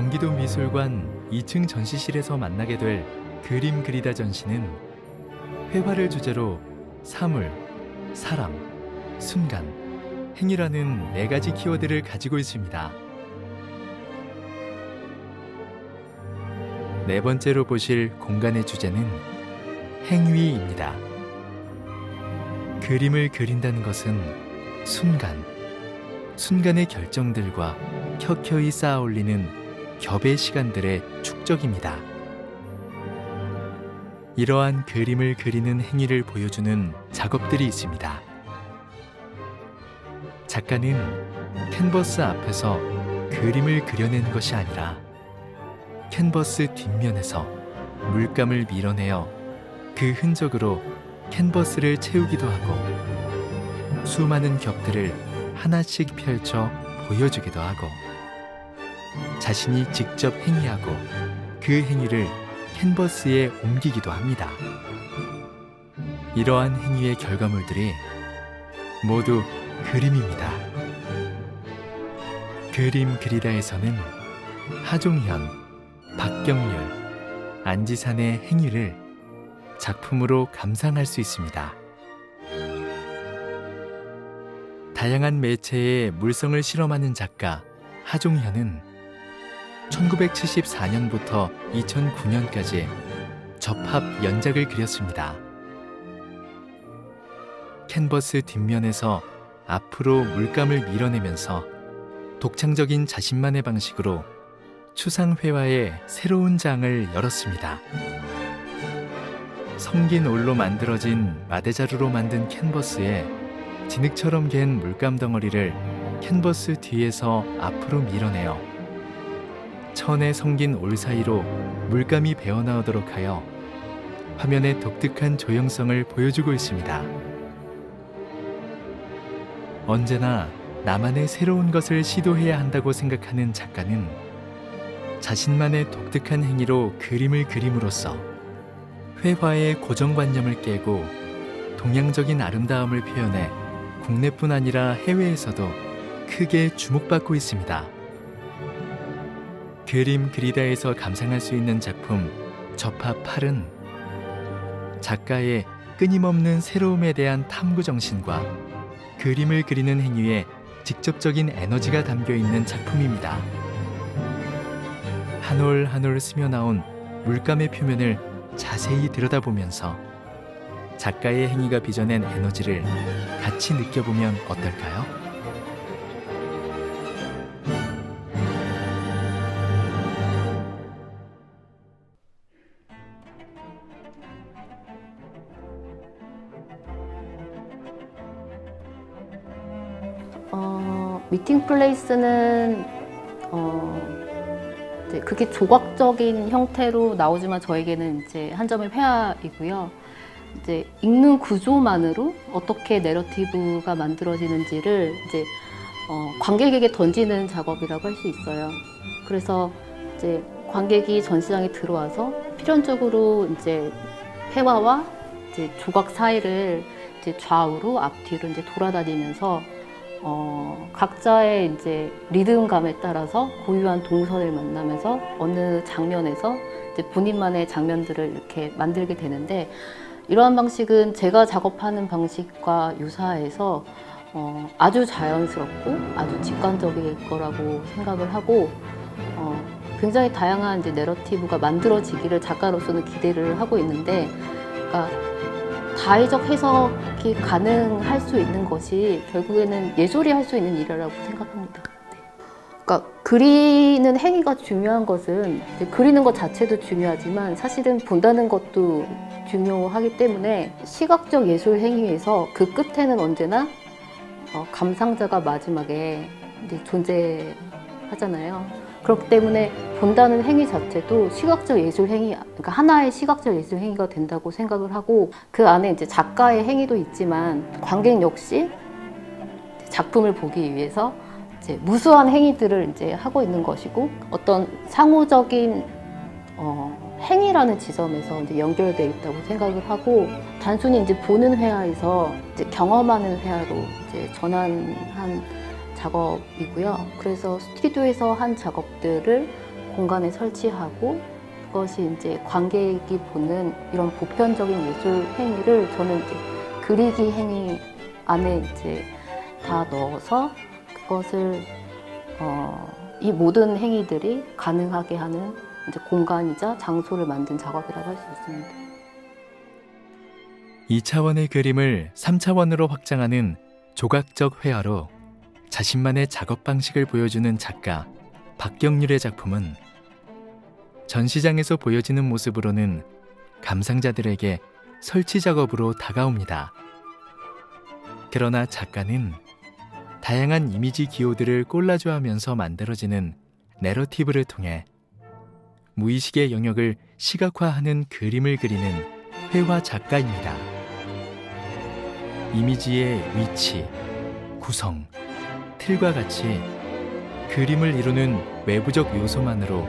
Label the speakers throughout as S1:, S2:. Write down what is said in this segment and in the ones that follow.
S1: 경기도 미술관 2층 전시실에서 만나게 될 그림 그리다 전시는 회화를 주제로 사물, 사람, 순간, 행위라는 네 가지 키워드를 가지고 있습니다. 네 번째로 보실 공간의 주제는 행위입니다. 그림을 그린다는 것은 순간, 순간의 결정들과 켜켜이 쌓아 올리는 겹의 시간들의 축적입니다. 이러한 그림을 그리는 행위를 보여주는 작업들이 있습니다. 작가는 캔버스 앞에서 그림을 그려내는 것이 아니라 캔버스 뒷면에서 물감을 밀어내어 그 흔적으로 캔버스를 채우기도 하고 수많은 겹들을 하나씩 펼쳐 보여주기도 하고 자신이 직접 행위하고 그 행위를 캔버스에 옮기기도 합니다. 이러한 행위의 결과물들이 모두 그림입니다. 그림 그리다에서는 하종현, 박경률, 안지산의 행위를 작품으로 감상할 수 있습니다. 다양한 매체에 물성을 실험하는 작가 하종현은 1974년부터 2009년까지 접합 연작을 그렸습니다. 캔버스 뒷면에서 앞으로 물감을 밀어내면서 독창적인 자신만의 방식으로 추상회화의 새로운 장을 열었습니다. 성긴 올로 만들어진 마대자루로 만든 캔버스에 진흙처럼 갠 물감 덩어리를 캔버스 뒤에서 앞으로 밀어내어 천에 성긴 올 사이로 물감이 배어나오도록 하여 화면의 독특한 조형성을 보여주고 있습니다. 언제나 나만의 새로운 것을 시도해야 한다고 생각하는 작가는 자신만의 독특한 행위로 그림을 그림으로써 회화의 고정관념을 깨고 동양적인 아름다움을 표현해 국내뿐 아니라 해외에서도 크게 주목받고 있습니다. 그림 그리다에서 감상할 수 있는 작품 접합 8은 작가의 끊임없는 새로움에 대한 탐구 정신과 그림을 그리는 행위에 직접적인 에너지가 담겨 있는 작품입니다. 한 올 한 올 스며 나온 물감의 표면을 자세히 들여다보면서 작가의 행위가 빚어낸 에너지를 같이 느껴보면 어떨까요?
S2: 미팅 플레이스는 어, 이제 그게 조각적인 형태로 나오지만 저에게는 이제 한 점의 회화이고요. 이제 읽는 구조만으로 어떻게 내러티브가 만들어지는지를 이제 어, 관객에게 던지는 작업이라고 할 수 있어요. 그래서 이제 관객이 전시장에 들어와서 필연적으로 이제 회화와 이제 조각 사이를 이제 좌우로 앞뒤로 이제 돌아다니면서 어, 각자의 이제 리듬감에 따라서 고유한 동선을 만나면서 어느 장면에서 이제 본인만의 장면들을 이렇게 만들게 되는데 이러한 방식은 제가 작업하는 방식과 유사해서 어, 아주 자연스럽고 아주 직관적일 거라고 생각을 하고 어, 굉장히 다양한 이제 내러티브가 만들어지기를 작가로서는 기대를 하고 있는데 그러니까 다의적 해석이 가능할 수 있는 것이 결국에는 예술이 할 수 있는 일이라고 생각합니다. 네. 그러니까 그리는 행위가 중요한 것은 그리는 것 자체도 중요하지만 사실은 본다는 것도 중요하기 때문에 시각적 예술 행위에서 그 끝에는 언제나 어, 감상자가 마지막에 존재하잖아요. 그렇기 때문에 본다는 행위 자체도 시각적 예술 행위, 그러니까 하나의 시각적 예술 행위가 된다고 생각을 하고 그 안에 이제 작가의 행위도 있지만 관객 역시 작품을 보기 위해서 이제 무수한 행위들을 이제 하고 있는 것이고 어떤 상호적인 어, 행위라는 지점에서 이제 연결되어 있다고 생각을 하고 단순히 이제 보는 회화에서 이제 경험하는 회화로 이제 전환한 작업이고요. 그래서 스튜디오에서 한 작업들을 공간에 설치하고 그것이 이제 관객이 보는 이런 보편적인 예술 행위를 저는 이제 그리기 행위 안에 이제 다 넣어서 그것을 어, 이 모든 행위들이 가능하게 하는 이제 공간이자 장소를 만든 작업이라고 할 수 있습니다.
S1: 2차원의 그림을 3차원으로 확장하는 조각적 회화로 자신만의 작업 방식을 보여주는 작가 박경률의 작품은 전시장에서 보여지는 모습으로는 감상자들에게 설치 작업으로 다가옵니다. 그러나 작가는 다양한 이미지 기호들을 콜라주하면서 만들어지는 내러티브를 통해 무의식의 영역을 시각화하는 그림을 그리는 회화 작가입니다. 이미지의 위치, 구성, 틀과 같이 그림을 이루는 외부적 요소만으로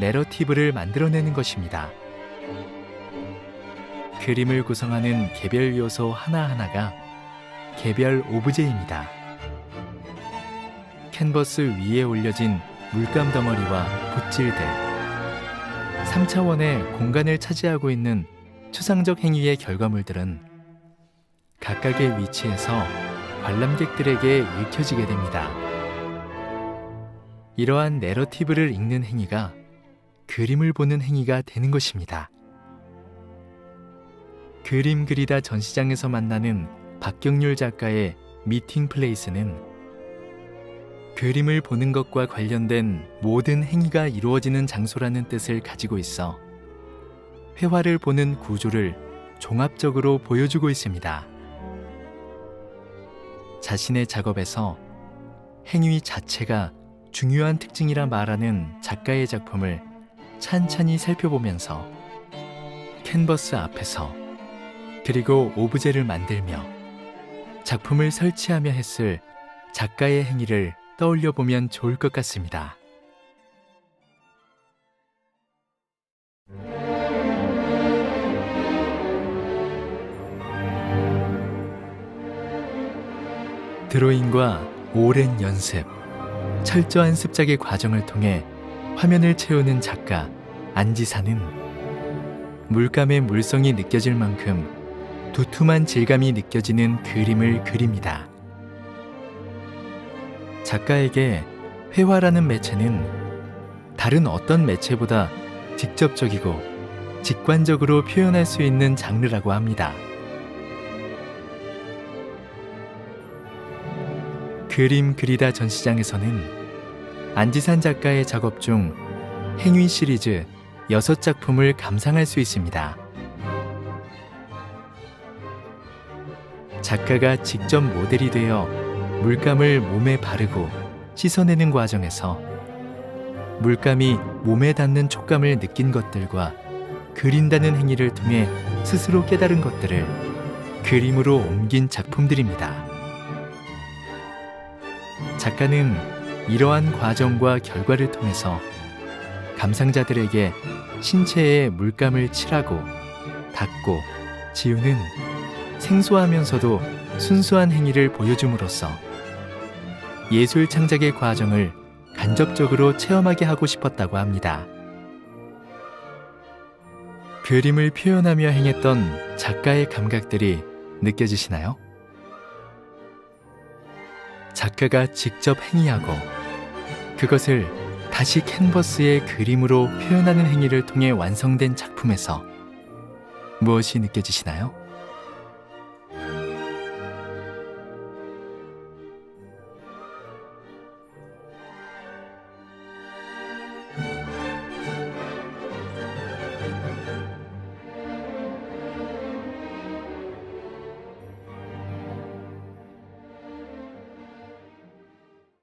S1: 내러티브를 만들어내는 것입니다. 그림을 구성하는 개별 요소 하나하나가 개별 오브제입니다. 캔버스 위에 올려진 물감 덩어리와 붓질들, 3차원의 공간을 차지하고 있는 추상적 행위의 결과물들은 각각의 위치에서 관람객들에게 읽혀지게 됩니다. 이러한 내러티브를 읽는 행위가 그림을 보는 행위가 되는 것입니다. 그림 그리다 전시장에서 만나는 박경률 작가의 미팅 플레이스는 그림을 보는 것과 관련된 모든 행위가 이루어지는 장소라는 뜻을 가지고 있어 회화를 보는 구조를 종합적으로 보여주고 있습니다. 자신의 작업에서 행위 자체가 중요한 특징이라 말하는 작가의 작품을 찬찬히 살펴보면서 캔버스 앞에서 그리고 오브제를 만들며 작품을 설치하며 했을 작가의 행위를 떠올려 보면 좋을 것 같습니다. 드로잉과 오랜 연습, 철저한 습작의 과정을 통해 화면을 채우는 작가 안지사는 물감의 물성이 느껴질 만큼 두툼한 질감이 느껴지는 그림을 그립니다. 작가에게 회화라는 매체는 다른 어떤 매체보다 직접적이고 직관적으로 표현할 수 있는 장르라고 합니다. 그림 그리다 전시장에서는 안지산 작가의 작업 중 행위 시리즈 6작품을 감상할 수 있습니다. 작가가 직접 모델이 되어 물감을 몸에 바르고 씻어내는 과정에서 물감이 몸에 닿는 촉감을 느낀 것들과 그린다는 행위를 통해 스스로 깨달은 것들을 그림으로 옮긴 작품들입니다. 작가는 이러한 과정과 결과를 통해서 감상자들에게 신체에 물감을 칠하고 닦고 지우는 생소하면서도 순수한 행위를 보여줌으로써 예술 창작의 과정을 간접적으로 체험하게 하고 싶었다고 합니다. 그림을 표현하며 행했던 작가의 감각들이 느껴지시나요? 작가가 직접 행위하고 그것을 다시 캔버스의 그림으로 표현하는 행위를 통해 완성된 작품에서 무엇이 느껴지시나요?